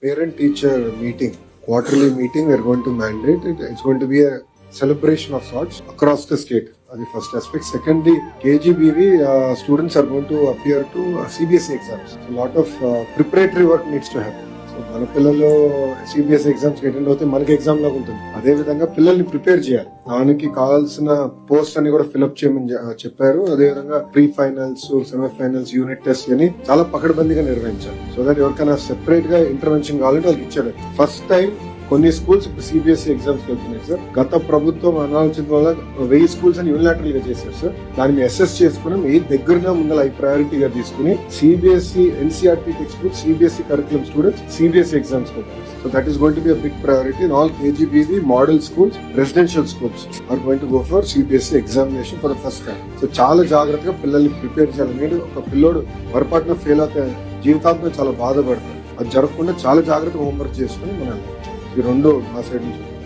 parent teacher meeting, quarterly meeting, we're going to mandate it. It's going to be a celebration of sorts across the state. The first aspect. Secondly, KGBV uh, students are going to appear to uh, CBSE exams. So a lot of uh, preparatory work needs to happen. మన పిల్లలు CBSE exams attend అవుతే మనకి exam లాగా ఉంటుంది. అదే విధంగా పిల్లల్ని prepare చేయాలి. దానికి కావాల్సిన పోస్ట్ అని కూడా ఫిల్అప్ చేయమని చెప్పారు. అదే విధంగా pre finals semifinals unit test అని చాలా పకడ్బందీగా నిర్వహించాలి. సో దట్ ఎవరికైనా సెపరేట్గా ఇంటర్వెన్షన్ కావాలంటే వాళ్ళకి ఇచ్చారు ఫస్ట్ టైం కొన్ని స్కూల్స్ ఇప్పుడు సిబిఎస్ఈ ఎగ్జామ్స్ వెళ్తున్నాయి సార్ గత ప్రభుత్వం అనాలోచన వల్ల వెయ్యి స్కూల్స్ అని యూనిలాటరల్గా చేశారు సార్ దాన్ని అసెస్ చేసుకుని ఏ దగ్గరగా ముందర ఐ ప్రయారిటీగా తీసుకుని CBSE NCERT text book CBSE curriculum students CBSE exams so that is going to be big priority in all KGBV model schools residential schools are going to go for CBSE examination for the first time so చాలా జాగ్రత్తగా పిల్లల్ని prepare చేయాలి. ఎందుకంటే ఒక పిల్లోడు పొరపాటున fail అవుతే జీవితాంతం చాలా బాధపడతాడు. అది జరగకుండా చాలా జాగ్రత్తగా హోంవర్క్ చేసుకుని మనం ఈ రెండు మా సైడ్ నుంచి.